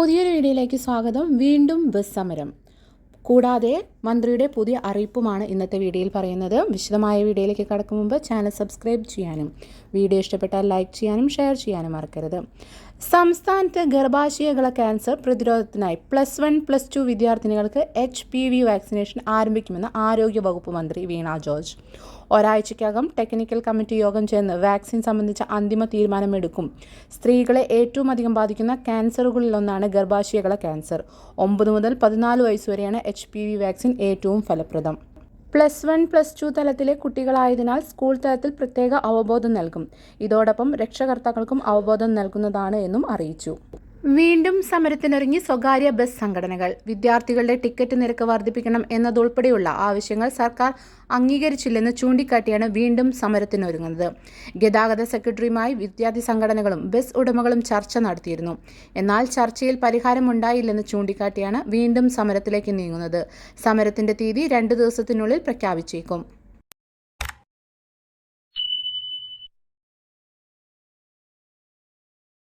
പുതിയൊരു വീഡിയോയിലേക്ക് സ്വാഗതം. വീണ്ടും ബസ് സമരം കൂടാതെ മന്ത്രിയുടെ പുതിയ അറിയിപ്പുമാണ് ഇന്നത്തെ വീഡിയോയിൽ പറയുന്നത്. വിശദമായ വീഡിയോയിലേക്ക് കടക്കും മുമ്പ് ചാനൽ സബ്സ്ക്രൈബ് ചെയ്യാനും വീഡിയോ ഇഷ്ടപ്പെട്ടാൽ ലൈക്ക് ചെയ്യാനും ഷെയർ ചെയ്യാനും മറക്കരുത്. സംസ്ഥാനത്ത് ഗർഭാശയകള ക്യാൻസർ പ്രതിരോധത്തിനായി പ്ലസ് വൺ പ്ലസ് ടു വിദ്യാർത്ഥിനികൾക്ക് എച്ച് പി വി വാക്സിനേഷൻ ആരംഭിക്കുമെന്ന് ആരോഗ്യ വകുപ്പ് മന്ത്രി വീണ ജോർജ്. ഒരാഴ്ചയ്ക്കകം ടെക്നിക്കൽ കമ്മിറ്റി യോഗം ചേർന്ന് വാക്സിൻ സംബന്ധിച്ച അന്തിമ തീരുമാനമെടുക്കും. സ്ത്രീകളെ ഏറ്റവും അധികം ബാധിക്കുന്ന ക്യാൻസറുകളിലൊന്നാണ് ഗർഭാശയകള ക്യാൻസർ ഒമ്പത് മുതൽ പതിനാല് വയസ്സുവരെയാണ് എച്ച് പി വി വാക്സിൻ ഏറ്റവും ഫലപ്രദം. പ്ലസ് വൺ പ്ലസ് ടു തലത്തിലെ കുട്ടികളായതിനാൽ സ്കൂൾ തലത്തിൽ പ്രത്യേക അവബോധം നൽകും. ഇതോടൊപ്പം രക്ഷകർത്താക്കൾക്കും അവബോധം നൽകുന്നതാണ് എന്നും അറിയിച്ചു. വീണ്ടും സമരത്തിനൊരുങ്ങി സ്വകാര്യ ബസ് സംഘടനകൾ. വിദ്യാർത്ഥികളുടെ ടിക്കറ്റ് നിരക്ക് വർദ്ധിപ്പിക്കണം എന്നതുൾപ്പെടെയുള്ള ആവശ്യങ്ങൾ സർക്കാർ അംഗീകരിച്ചില്ലെന്ന് ചൂണ്ടിക്കാട്ടിയാണ് വീണ്ടും സമരത്തിനൊരുങ്ങുന്നത്. ഗതാഗത സെക്രട്ടറിയുമായി വിദ്യാർത്ഥി സംഘടനകളും ബസ് ഉടമകളും ചർച്ച നടത്തിയിരുന്നു. എന്നാൽ ചർച്ചയിൽ പരിഹാരമുണ്ടായില്ലെന്ന് ചൂണ്ടിക്കാട്ടിയാണ് വീണ്ടും സമരത്തിലേക്ക് നീങ്ങുന്നത്. സമരത്തിന്റെ തീയതി രണ്ട് ദിവസത്തിനുള്ളിൽ പ്രഖ്യാപിച്ചേക്കും.